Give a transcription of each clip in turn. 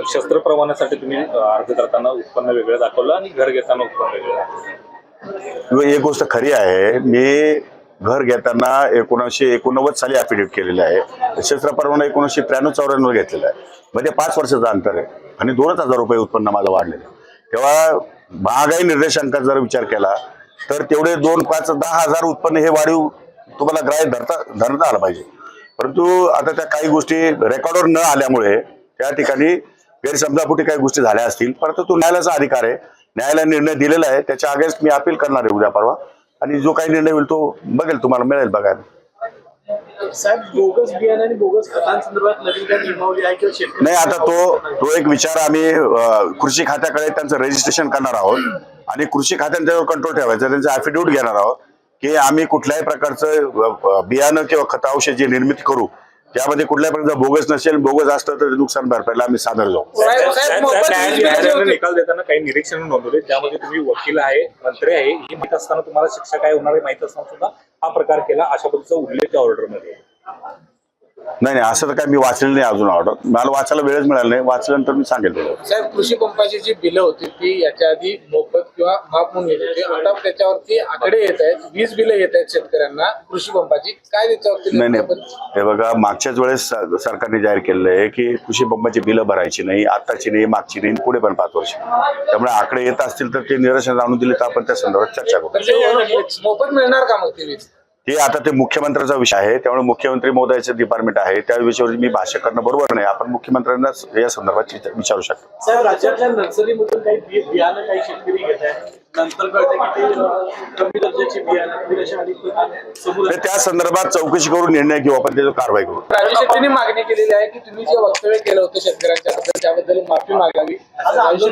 तर शस्त्र प्रमाणासाठी तुम्ही अर्ज करताना उत्पन्न वेगळं दाखवलं आणि घर घेताना उत्पन्न वेगळं दाखवलं? एक गोष्ट खरी आहे. मी घर घेताना एकोणीसशे एकोणनव्वद साली ॲफिडेविट केलेलं आहे. शस्त्र परवाना एकोणीसशे त्र्याण्णव चौऱ्याण्णव घेतलेला आहे. म्हणजे पाच वर्षाचं अंतर आहे. आणि दोनच हजार रुपये उत्पन्न माझं वाढलेलं आहे. तेव्हा महागाई निर्देशांकाचा जर विचार केला तर तेवढे दोन पाच दहा हजार उत्पन्न हे वाढीव तुम्हाला ग्राह्य धरता धरता आलं पाहिजे. परंतु आता त्या काही गोष्टी रेकॉर्डवर न आल्यामुळे त्या ठिकाणी गैरसमजापोटी काही गोष्टी झाल्या असतील परंतु तो न्यायालयाचा अधिकार आहे. न्यायालयाने निर्णय दिलेला आहे. त्याच्या अगेन्स्ट मी अपील करणार आहे उद्या परवा. आणि जो काही निर्णय होईल तो बघेल तुम्हाला मिळेल बघायला. नाही आता तो तो एक विचार आम्ही कृषी खात्याकडे त्यांचं रजिस्ट्रेशन करणार आहोत. आणि कृषी खात्याने त्यावर कंट्रोल ठेवायचा. त्यांचं ॲफिडेविट घेणार आहोत. की आम्ही कुठल्याही प्रकारचं बियाणं किंवा खत औषध जी निर्मिती करू त्यामध्ये कुठल्याही प्रकारचं बोगस नसेल बोगस असतं तर नुकसान भरपाईला आम्ही सादर जाऊ. निकाल देताना काही निरीक्षण नोंदवले त्यामध्ये तुम्ही वकील आहे मंत्री आहे हे माहीत असताना तुम्हाला शिक्षा काय होणार माहीत असताना सुद्धा हा प्रकार केला अशा पद्धतीचा उल्लेख त्या ऑर्डरमध्ये आहे. नाही नाही असं तर काही मी वाचलेलं नाही अजून ऑर्डर मला वाचायला वेळच मिळाला नाही. वाचल्यानंतर मी सांगेल तुला. साहेब कृषी पंपाची जी बिलं होती ती याच्या आधी मोफत किंवा माफ म्हणून येत होती. आता त्याच्यावरती आकडे येत आहेत वीज बिलं येत आहेत शेतकऱ्यांना. कृषी पंपाची काय त्याच्यावरती नाही नाही. हे बघा मागच्याच वेळेस स- सरकारने जाहीर केलेलं आहे की कृषी पंपाची बिलं भरायची नाही आताची नाही मागची नाही पुढे पण पाच वर्ष. त्यामुळे आकडे येत असतील तर ते निरसन आणून दिले तर आपण त्या संदर्भात चर्चा करू. तर ते मोफत मिळणार का मग ती वीज? ते आता ते मुख्यमंत्र्यांचा विषय आहे. त्यामुळे मुख्यमंत्री महोदयाचं डिपार्टमेंट आहे. त्या विषयावर मी भाष्य करणं बरोबर नाही. आपण मुख्यमंत्र्यांना या संदर्भात विचार- शकतो. राज्यातल्या नर्सरीमधून काही बियाणं काही शेतकरी घेत त्या संदर्भात चौकशी करून निर्णय घेऊ. आपण त्याच्यावर कारवाई करू. राजू शेट्टींनी मागणी केलेली आहे की तुम्ही जे वक्तव्य केलं होतं शेतकऱ्यांच्या बद्दल त्याबद्दल माफी मागावी.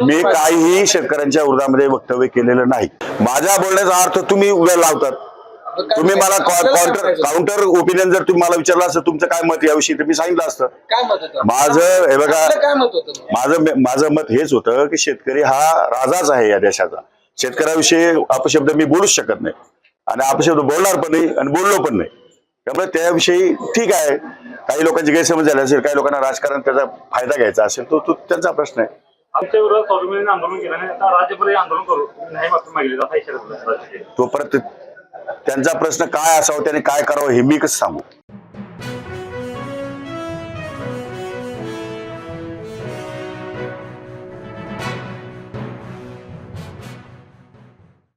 मी काहीही शेतकऱ्यांच्या विरोधामध्ये वक्तव्य केलेलं नाही. माझ्या बोलण्याचा अर्थ तुम्ही उद्या लावतात. तुम्ही मला काउंटर काउंटर ओपिनियन जर तुम्ही मला विचारलं असतं तुमचं काय मत याविषयी? तर मी सांगितलं असतं. काय मत होतं? माझं हे बघा आपलं काय मत होतं माझं माझं मत हेच होतं की शेतकरी हा राजाच आहे या देशाचा. शेतकऱ्याविषयी अपशब्द मी बोलूच शकत नाही. आणि अपशब्द बोलणार पण नाही आणि बोललो पण नाही. त्यामुळे त्याविषयी ठीक आहे. काही लोकांची गैरसमज झाली असेल काही लोकांना राजकारण त्याचा फायदा घ्यायचा असेल तो तो त्यांचा प्रश्न आहे. आमच्या विरोधात स्वाभिमानी आंदोलन केलं नाही आता राज्यभर हे आंदोलन करू. नाही माफी जात राज्याचे. तो परत त्यांचा प्रश्न काय असावा त्याने काय करावं हे मी कसं सांगू?